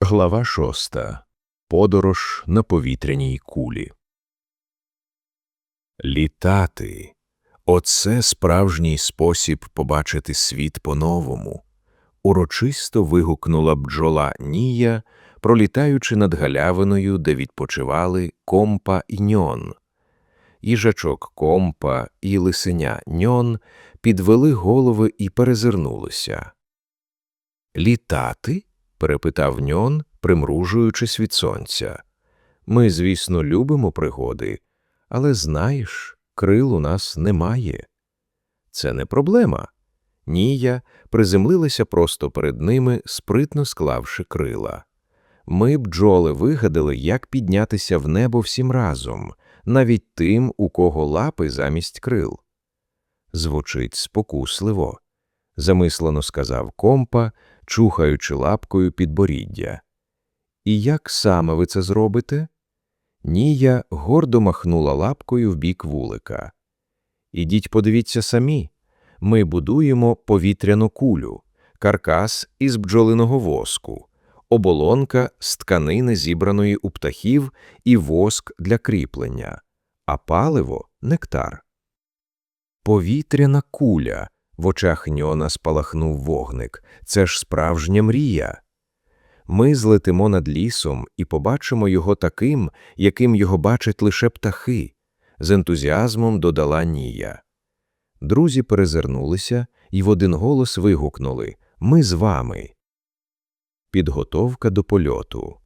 Глава шоста. Подорож на повітряній кулі. Літати. Оце справжній спосіб побачити світ по-новому. Урочисто вигукнула бджола Нія, пролітаючи над галявиною, де відпочивали компа і ньон. Їжачок компа і лисеня ньон підвели голови і перезирнулися. Літати? Перепитав ньон, примружуючись від сонця. Ми, звісно, любимо пригоди, але знаєш, крил у нас немає. Це не проблема. Нія приземлилася просто перед ними, спритно склавши крила. Ми, бджоли, вигадали, як піднятися в небо всім разом, навіть тим, у кого лапи замість крил. Звучить спокусливо, замислено сказав компа, чухаючи лапкою підборіддя. І як саме ви це зробите? Нія гордо махнула лапкою в бік вулика. Ідіть подивіться самі. Ми будуємо повітряну кулю, каркас із бджолиного воску, оболонка з тканини, зібраної у птахів, і воск для кріплення, а паливо нектар. Повітряна куля. В очах ньона спалахнув вогник. Це ж справжня мрія. Ми злетимо над лісом і побачимо його таким, яким його бачать лише птахи, з ентузіазмом додала Нія. Друзі перезирнулися і в один голос вигукнули Ми з вами. Підготовка до польоту.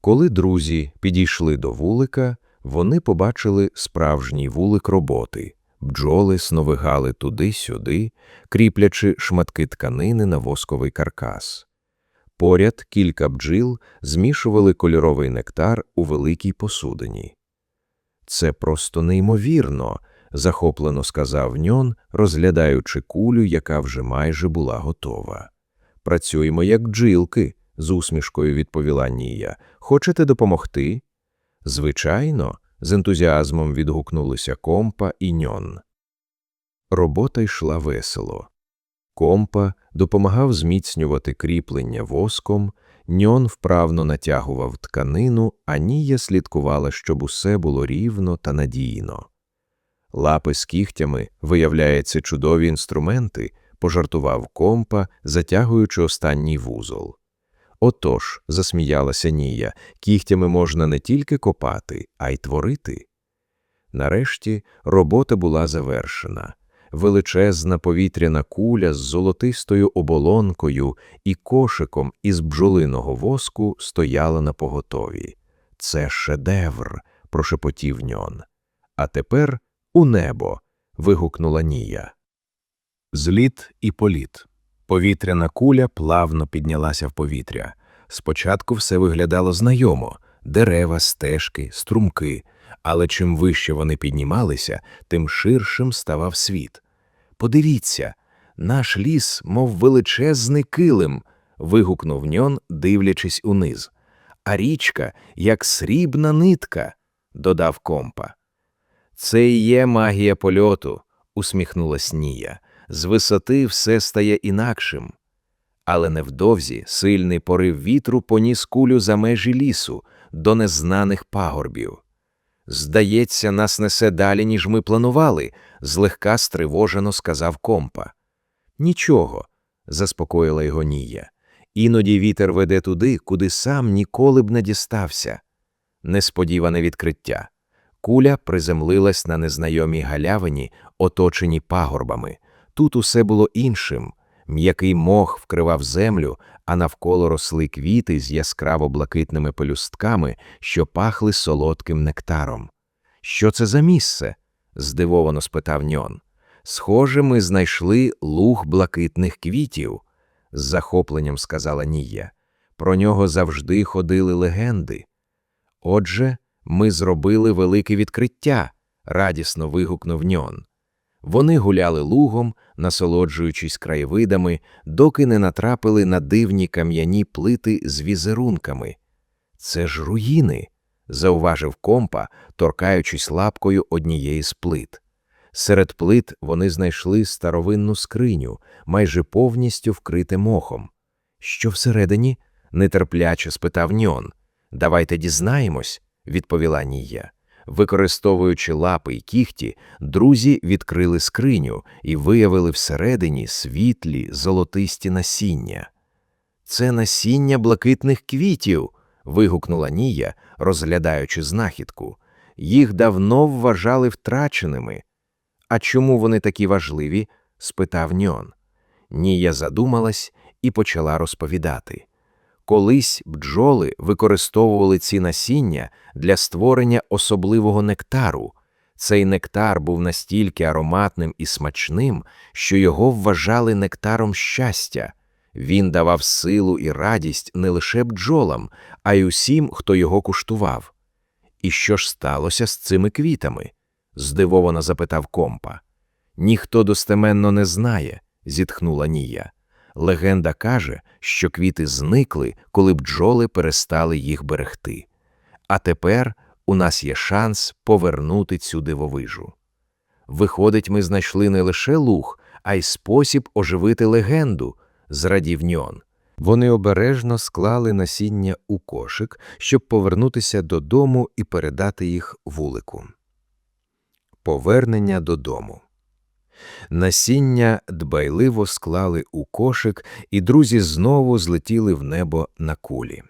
Коли друзі підійшли до вулика, вони побачили справжній вулик роботи. Бджоли сновигали туди-сюди, кріплячи шматки тканини на восковий каркас. Поряд кілька бджіл змішували кольоровий нектар у великій посудині. Це просто неймовірно, захоплено сказав ньон, розглядаючи кулю, яка вже майже була готова. Працюємо як бджілки, з усмішкою відповіла Нія. Хочете допомогти? Звичайно, з ентузіазмом відгукнулися компа і ньон. Робота йшла весело. Компа допомагав зміцнювати кріплення воском, ньон вправно натягував тканину, а Нія слідкувала, щоб усе було рівно та надійно. Лапи з кігтями, виявляється, чудові інструменти, пожартував компа, затягуючи останній вузол. Отож, засміялася Нія, кігтями можна не тільки копати, а й творити. Нарешті робота була завершена. Величезна повітряна куля з золотистою оболонкою і кошиком із бджолиного воску стояла на поготові. Це шедевр, прошепотів ньон. А тепер у небо. вигукнула Нія. Зліт і політ. Повітряна куля плавно піднялася в повітря. Спочатку все виглядало знайомо дерева, стежки, струмки, але чим вище вони піднімалися, тим ширшим ставав світ. Подивіться, наш ліс, мов величезний килим. вигукнув ньон, дивлячись униз. А річка, як срібна нитка, додав компа. Це і є магія польоту, усміхнулась Нія з висоти все стає інакшим. Але невдовзі сильний порив вітру поніс кулю за межі лісу до незнаних пагорбів. Здається, нас несе далі, ніж ми планували, злегка стривожено сказав компа. Нічого, заспокоїла його Нія. Іноді вітер веде туди, куди сам ніколи б не дістався. Несподіване відкриття. Куля приземлилась на незнайомій галявині, оточеній пагорбами. Тут усе було іншим. М'який мох вкривав землю, а навколо росли квіти з яскраво блакитними пелюстками, що пахли солодким нектаром. Що це за місце? здивовано спитав ньон. Схоже, ми знайшли луг блакитних квітів, з захопленням сказала Нія. Про нього завжди ходили легенди. Отже, ми зробили велике відкриття, радісно вигукнув ньон. Вони гуляли лугом, насолоджуючись краєвидами, доки не натрапили на дивні кам'яні плити з візерунками. Це ж руїни, зауважив компа, торкаючись лапкою однієї з плит. Серед плит вони знайшли старовинну скриню, майже повністю вкрите мохом. Що всередині? нетерпляче спитав Ньон. Давайте дізнаємось, відповіла Нія. Використовуючи лапи й кіхті, друзі відкрили скриню і виявили всередині світлі золотисті насіння. Це насіння блакитних квітів. вигукнула Нія, розглядаючи знахідку. Їх давно вважали втраченими. А чому вони такі важливі? спитав Ньон. Нія задумалась і почала розповідати. Колись бджоли використовували ці насіння для створення особливого нектару. Цей нектар був настільки ароматним і смачним, що його вважали нектаром щастя. Він давав силу і радість не лише бджолам, а й усім, хто його куштував. І що ж сталося з цими квітами? здивовано запитав компа. Ніхто достеменно не знає, зітхнула Нія. Легенда каже, що квіти зникли, коли бджоли перестали їх берегти. А тепер у нас є шанс повернути цю дивовижу. Виходить, ми знайшли не лише луг, а й спосіб оживити легенду, зрадів Ньон. Вони обережно склали насіння у кошик, щоб повернутися додому і передати їх вулику. Повернення додому. Насіння дбайливо склали у кошик, і друзі знову злетіли в небо на кулі.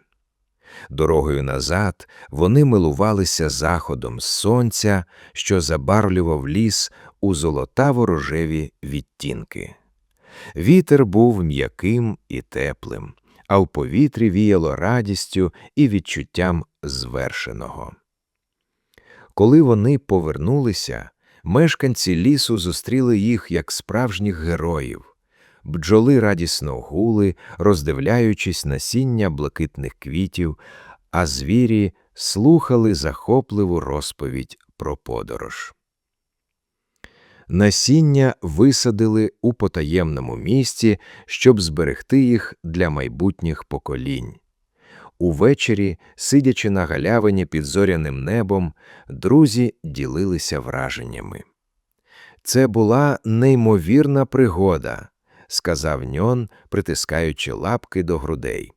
Дорогою назад вони милувалися заходом сонця, що забарвлював ліс у золотаво рожеві відтінки. Вітер був м'яким і теплим, а в повітрі віяло радістю і відчуттям звершеного. Коли вони повернулися, мешканці лісу зустріли їх як справжніх героїв. Бджоли радісно гули, роздивляючись насіння блакитних квітів, а звірі слухали захопливу розповідь про подорож. Насіння висадили у потаємному місці, щоб зберегти їх для майбутніх поколінь. Увечері, сидячи на галявині під зоряним небом, друзі ділилися враженнями. Це була неймовірна пригода, сказав ньон, притискаючи лапки до грудей.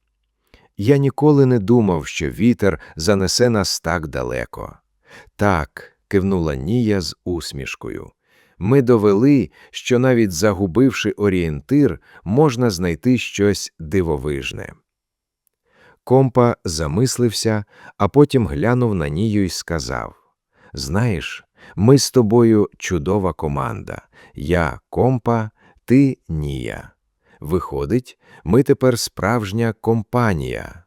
Я ніколи не думав, що вітер занесе нас так далеко. Так, кивнула Нія з усмішкою. Ми довели, що навіть загубивши орієнтир, можна знайти щось дивовижне. Компа замислився, а потім глянув на Нію і сказав Знаєш, ми з тобою чудова команда. Я компа, ти Нія. Виходить, ми тепер справжня компанія.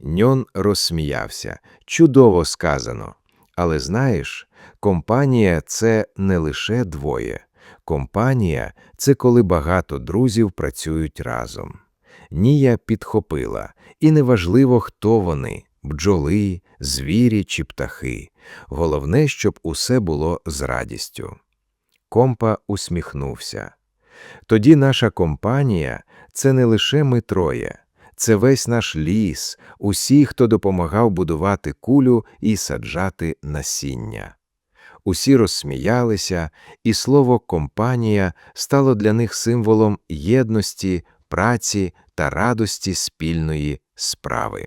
Ньон розсміявся. Чудово сказано. Але знаєш, компанія це не лише двоє. Компанія це коли багато друзів працюють разом. Нія підхопила, і неважливо, хто вони бджоли, звірі чи птахи. Головне, щоб усе було з радістю. Компа усміхнувся. Тоді наша компанія це не лише ми троє, це весь наш ліс, усі, хто допомагав будувати кулю і саджати насіння. Усі розсміялися, і слово компанія стало для них символом єдності, праці та радості спільної справи.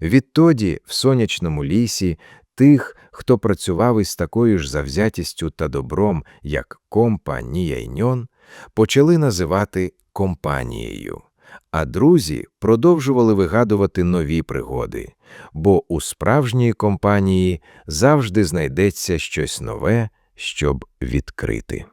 Відтоді, в сонячному лісі, тих, хто працював із такою ж завзятістю та добром, як компанія ньон, почали називати компанією, а друзі продовжували вигадувати нові пригоди, бо у справжньої компанії завжди знайдеться щось нове, щоб відкрити.